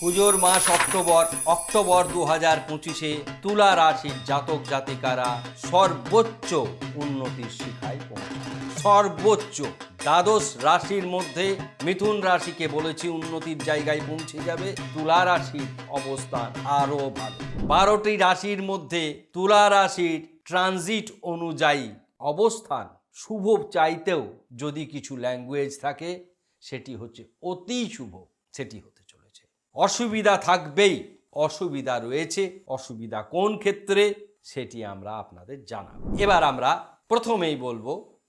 পুজোর মাস October October দু হাজার পঁচিশে তুলা রাশির জাতক জাতিকারা সর্বোচ্চ উন্নতির শিখায় পৌঁছায়। সর্বোচ্চ। দ্বাদশ রাশির মধ্যে মিথুন রাশিকে বলেছি উন্নতির জায়গায় পৌঁছে যাবে, তুলা রাশির অবস্থান আরও ভালো। বারোটি রাশির মধ্যে তুলা রাশির ট্রানজিট অনুযায়ী অবস্থান শুভ চাইতেও যদি কিছু ল্যাঙ্গুয়েজ থাকে, সেটি হচ্ছে অতি শুভ, সেটি হতে চলেছে অসুবিধা থাকবেই। অসুবিধা রয়েছে। অসুবিধা কোন ক্ষেত্রে? সেটি আমরা আপনাদের জানাব। এবার আমরা প্রথমেই বলব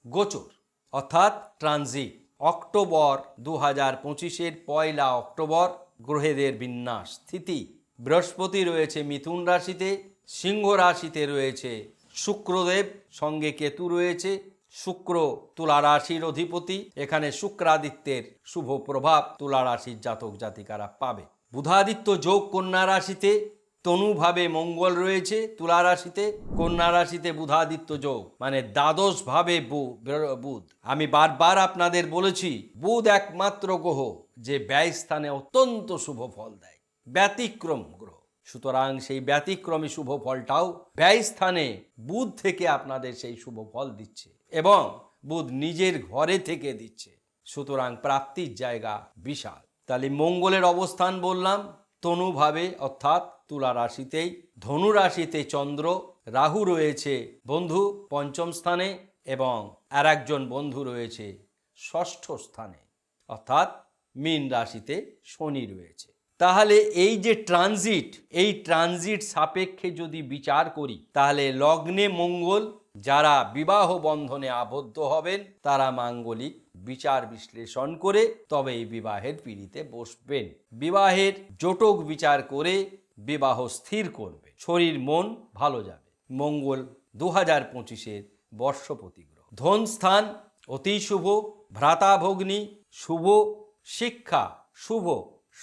গোচর, অর্থাৎ ট্রানজিট। অক্টোবর দু হাজার পঁচিশের পয়লা অক্টোবর, গ্রহেদের বিন্যাস স্থিতি বৃহস্পতি রয়েছে মিথুন রাশিতে, সিংহ রাশিতে রয়েছে শুক্রদেব, সঙ্গে কেতু রয়েছে, শুক্র তুলা রাশির অধিপতি। এখানে শুক্রাদিত্যের শুভ প্রভাব তুলা রাশির জাতক জাতিকারা পাবে। বুধাদিত্য যোগ কন্যা রাশিতে তনুভাবে মঙ্গল রয়েছে, তুলা রাশিতে, কন্যা রাশিতে বুধাদিত্য যোগ। মানে দ্বাদশ ভাবে বু- বৃহ- বুধ। আমি বারবার আপনাদের বলেছি, বুধ একমাত্র গ্রহ যে ব্যয় স্থানে অত্যন্ত শুভ ফল দেয়, ব্যতিক্রম গ্রহ। সুতরাং সেই ব্যতিক্রমী শুভ ফলটাও ব্যয় স্থানে বুধ থেকে আপনাদের সেই শুভ ফল দিচ্ছে এবং বুধ নিজের ঘরে থেকে দিচ্ছে। সুতরাং প্রাপ্তির জায়গা বিশাল। তাহলে মঙ্গলের অবস্থান বললাম, তনুভাবে, অর্থাৎ তুলা রাশিতেই, ধনু রাশিতে চন্দ্র, রাহু রয়েছে বন্ধু পঞ্চম স্থানে এবং আর একজন বন্ধু রয়েছে ষষ্ঠ স্থানে, অর্থাৎ মীন রাশিতে শনি রয়েছে। তাহলে এই যে ট্রানজিট, এই ট্রানজিট সাপেক্ষে যদি বিচার করি, তাহলে লগ্নে মঙ্গল, যারা বিবাহ বন্ধনে আবদ্ধ হবেন, তারা মাঙ্গলিক বিচার বিশ্লেষণ করে তবে এই বিবাহের পিড়িতে বসবেন। বিবাহের জটক বিচার করে বিবাহ স্থির করবে। শরীর মন ভালো যাবে। মঙ্গল দু হাজার পঁচিশের বর্ষপতি গ্রহ ধন স্থান অতি শুভ ভ্রাতাভগ্নি শুভ, শিক্ষা শুভ,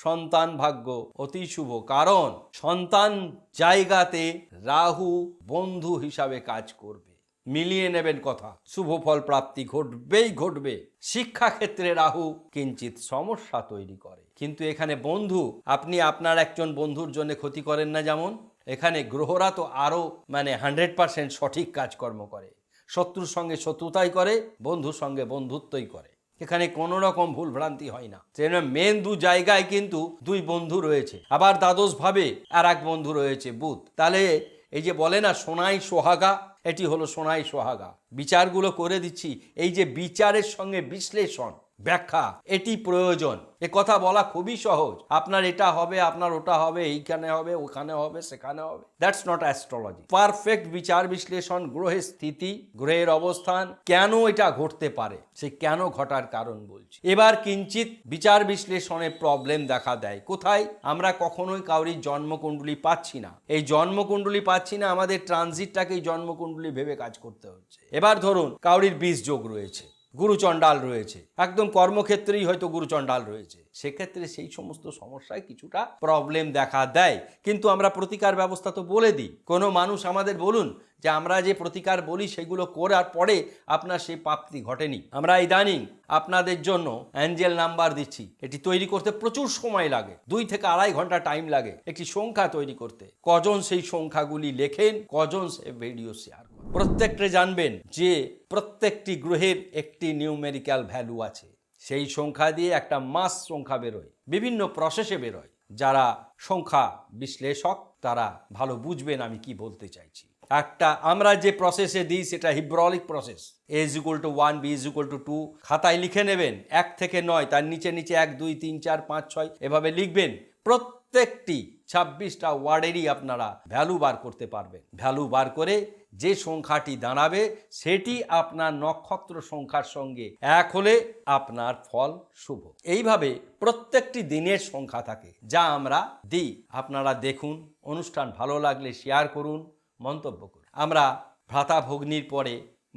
সন্তান ভাগ্য অতি শুভ কারণ সন্তান জায়গাতে রাহু বন্ধু হিসাবে কাজ করবে। মিলিয়ে নেবেন কথা। শুভ ফল প্রাপ্তি ঘটবেই ঘটবে। শিক্ষা ক্ষেত্রে রাহু কিঞ্চিত সমস্যা তৈরি করে। কিন্তু এখানে বন্ধু, আপনি আপনার একজন বন্ধুর জন্য ক্ষতি করেন না যেমন। এখানে গ্রহরা তো আরও মানে হান্ড্রেড পার্সেন্ট সঠিক কাজকর্ম করে। শত্রুর সঙ্গে শত্রুতাই করে, বন্ধুর সঙ্গে বন্ধুত্বই করে। এখানে কোনো রকম ভুল ভ্রান্তি হয় না। সেজন্য মেন দু জায়গায় কিন্তু দুই বন্ধু রয়েছে। আবার দ্বাদশ ভাবে আর এক বন্ধু রয়েছে বুধ। তাহলে এই যে বলে না, সোনাই সোহাগা, এটি হলো সোনাই সোহাগা। বিচারগুলো করে দিচ্ছি। এই যে বিচারের সঙ্গে বিশ্লেষণ ব্যাখ্যা, এটি প্রয়োজন। এ কথা বলা খুবই সহজ। আপনার এটা হবে, আপনার ওটা হবে, এইখানে হবে, ওখানে হবে, সেখানে হবে। দ্যাটস নট অ্যাস্ট্রোলজি পারফেক্ট বিচার বিশ্লেষণ গ্রহের স্থিতি, গ্রহের অবস্থান, কেন এটা ঘটতে পারে? সে কেন ঘটার কারণ বলছি। এবার কিঞ্চিত বিচার বিশ্লেষণে প্রবলেম দেখা দেয়। কোথায়? আমরা কখনোই কাউরির জন্মকুণ্ডলী পাচ্ছি না। এই জন্মকুণ্ডলী পাচ্ছি না, আমাদের ট্রানজিটটাকেই জন্মকুণ্ডলী ভেবে কাজ করতে হচ্ছে। এবার ধরুন, কাউরির বীজ যোগ রয়েছে। গুরুচণ্ডাল রয়েছে। একদম কর্মক্ষেত্রেই হয়তো গুরুচণ্ডাল রয়েছে। সেক্ষেত্রে সেই সমস্ত সমস্যায় কিছুটা প্রবলেম দেখা দেয়। কিন্তু আমরা প্রতিকার ব্যবস্থা তো বলে দিই। কোনো মানুষ আমাদের বলুন যে, আমরা যে প্রতিকার বলি সেগুলো করার পরে আপনার সেই প্রাপ্তি ঘটেনি। আমরা ইদানিং আপনাদের জন্য অ্যাঞ্জেল নাম্বার দিচ্ছি। এটি তৈরি করতে প্রচুর সময় লাগে। দুই থেকে আড়াই ঘণ্টা টাইম লাগে একটি সংখ্যা তৈরি করতে। কজন সেই সংখ্যাগুলি লেখেন, কজন সে ভিডিও শেয়ার প্রত্যেকটা জানবেন যে প্রত্যেকটি গ্রহের একটি নিউমেরিক্যাল ভ্যালু আছে। সেই সংখ্যা দিয়ে একটা মাস সংখ্যা বেরোয়, বিভিন্ন প্রসেসে বেরোয়। যারা সংখ্যা বিশ্লেষক, তারা ভালো বুঝবেন আমি কি বলতে চাইছি। একটা আমরা যে প্রসেসে দিই, সেটা হিব্রলিক process. A is equal to one B is equal to two খাতায় লিখে নেবেন, এক থেকে নয়, তার নিচে নিচে এক, দুই, তিন, চার, পাঁচ, ছয়, এভাবে লিখবেন। প্রত্যেকটি ছাব্বিশটা ওয়ার্ডেরই আপনারা ভ্যালু বার করতে পারবেন। ভ্যালু বার করে যে সংখ্যাটি দাঁড়াবে, সেটি আপনার নক্ষত্র সংখ্যার সঙ্গে এক হলে আপনার ফল শুভ। এইভাবে প্রত্যেকটি দিনের সংখ্যা থাকে, যা আমরা দিই। আপনারা দেখুন, অনুষ্ঠান ভালো লাগলে শেয়ার করুন, মন্তব্য করুন। আমরা ভ্রাতা ভগ্নির পরে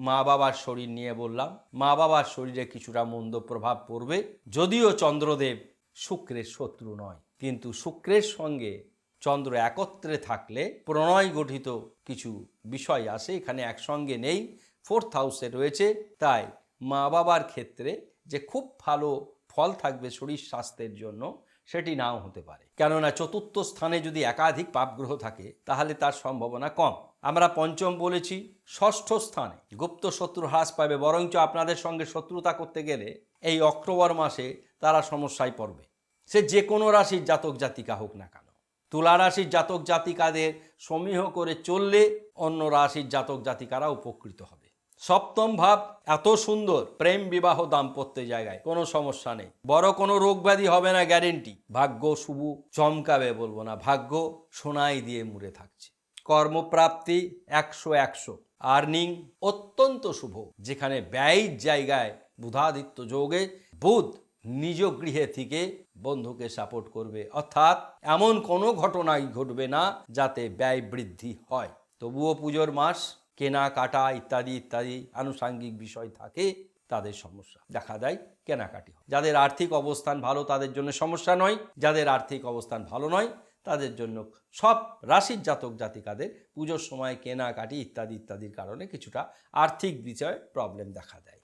মা বাবার শরীর নিয়ে বললাম মা বাবার শরীরে কিছুটা মন্দ প্রভাব পড়বে, যদিও চন্দ্রদেব শুক্রের শত্রু নয়, কিন্তু শুক্রের সঙ্গে চন্দ্র একত্রে থাকলে প্রণয় গঠিত কিছু বিষয় আসে, এখানে একসঙ্গে নেই ফোর্থ হাউসে রয়েছে। তাই মা বাবার ক্ষেত্রে যে খুব ভালো ফল থাকবে শরীর স্বাস্থ্যের জন্য, সেটি নাও হতে পারে। কেননা চতুর্থ স্থানে যদি একাধিক পাপগ্রহ থাকে, তাহলে তার সম্ভাবনা কম। আমরা পঞ্চম বলেছি, ষষ্ঠ স্থানে গুপ্ত শত্রু হ্রাস পাবে, বরঞ্চ আপনাদের সঙ্গে শত্রুতা করতে গেলে এই অক্টোবর মাসে তারা সমস্যায় পড়বে। সে যে কোনো রাশির জাতক জাতিকা হোক না কেন। তুলা রাশির জাতক জাতিকাদের সমীহ করে চললে অন্য রাশির জাতক জাতিকারা উপকৃত হবে। সপ্তম ভাব, এত সুন্দর, প্রেম বিবাহ দাম্পত্যের জায়গায়, কোনো সমস্যা নেই। বড় কোনো রোগ ব্যাধি হবে না গ্যারেন্টি ভাগ্য শুভ, চমকাবে বলব না, ভাগ্য সোনাই দিয়ে মুড়ে থাকছে। কর্মপ্রাপ্তি একশো একশো আর্নিং অত্যন্ত শুভ, যেখানে ব্যয়ের জায়গায় বুধাদিত্য যোগে বুধ নিজ গৃহে থেকে বন্ধুকে সাপোর্ট করবে। অর্থাৎ এমন কোনো ঘটনাই ঘটবে না যাতে ব্যয় বৃদ্ধি হয়। তবুও পুজোর মাস, কেনা, কাটা ইত্যাদি ইত্যাদি আনুষাঙ্গিক বিষয় থাকে, তাদের সমস্যা। দেখা দেয় কেনাকাটি। যাদের আর্থিক অবস্থান ভালো, তাদের জন্য সমস্যা নয়। যাদের আর্থিক অবস্থান ভালো নয়, তাদের জন্য সব রাশির জাতক জাতিকাদের পুজোর সময় কেনাকাটি ইত্যাদি, ইত্যাদির কারণে কিছুটা আর্থিক বিষয়ে প্রবলেম দেখা দেয়।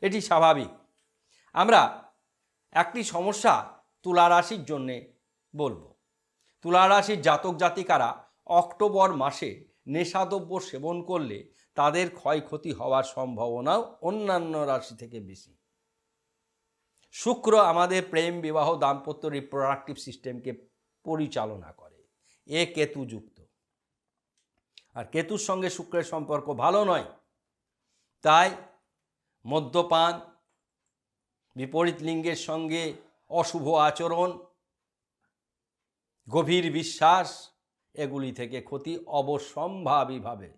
এটি স্বাভাবিক। আমরা একটি সমস্যা তুলা রাশির জন্যে বলব। তুলা রাশির জাতক জাতিকারা অক্টোবর মাসে নেশাদ্রব্য সেবন করলে তাদের ক্ষয়ক্ষতি হওয়ার সম্ভাবনাও অন্যান্য রাশি থেকে বেশি। শুক্র আমাদের প্রেম, বিবাহ দাম্পত্য রিপ্রোডাক্টিভ সিস্টেমকে পরিচালনা করে। এ কেতুযুক্ত আর কেতুর সঙ্গে শুক্রের সম্পর্ক ভালো নয়। তাই মদ্যপান বিপরীত লিঙ্গের সঙ্গে অশুভ আচরণ, গভীর বিশ্বাস, এগুলি থেকে ক্ষতি অবসম্ভাবীভাবে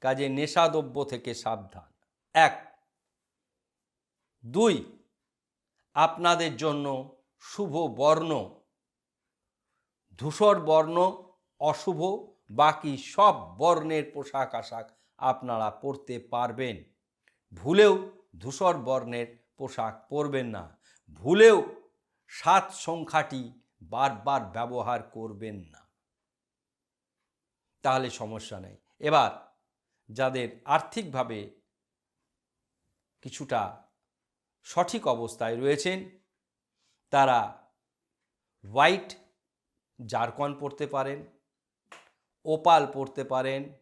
কাজে নেশাদ্রব্য থেকে সাবধান। এক। দুই। আপনাদের জন্য শুভ বর্ণ। ধূসর বর্ণ, অশুভ, বাকি সব বর্ণের পোশাক আশাক আপনারা পরতে পারবেন। ভুলেও ধূসর বর্ণের পোশাক পরবেন না। ভুলেও সাত সংখ্যাটি বারবার ব্যবহার করবেন না। তাহলে সমস্যা নেই। এবার যাদের আর্থিকভাবে কিছুটা সঠিক অবস্থায় রয়েছেন, তারা হোয়াইট জারকন পড়তে পারেন, ওপাল পড়তে পারেন,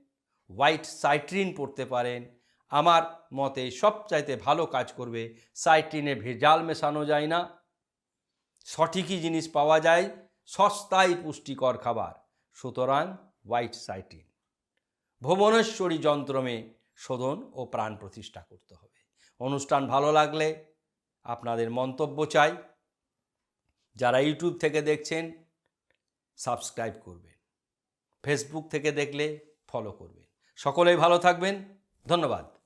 হোয়াইট সাইট্রিন পড়তে পারেন আমার মতে সবচাইতে ভালো কাজ করবে সাইট্রিনে ভেজাল মেশানো যায় না। সঠিকই জিনিস পাওয়া যায়, সস্তায় পুষ্টিকর খাবার। সুতরাং হোয়াইট সাইট্রিন ভুবনেশ্বরী যন্ত্রমে শোধন ও প্রাণ প্রতিষ্ঠা করতে হবে। অনুষ্ঠান ভালো লাগলে আপনাদের মন্তব্য চাই। যারা ইউটিউব থেকে দেখছেন, সাবস্ক্রাইব করবেন। ফেসবুক থেকে দেখলে ফলো করবেন। সকলেই ভালো থাকবেন। ধন্যবাদ।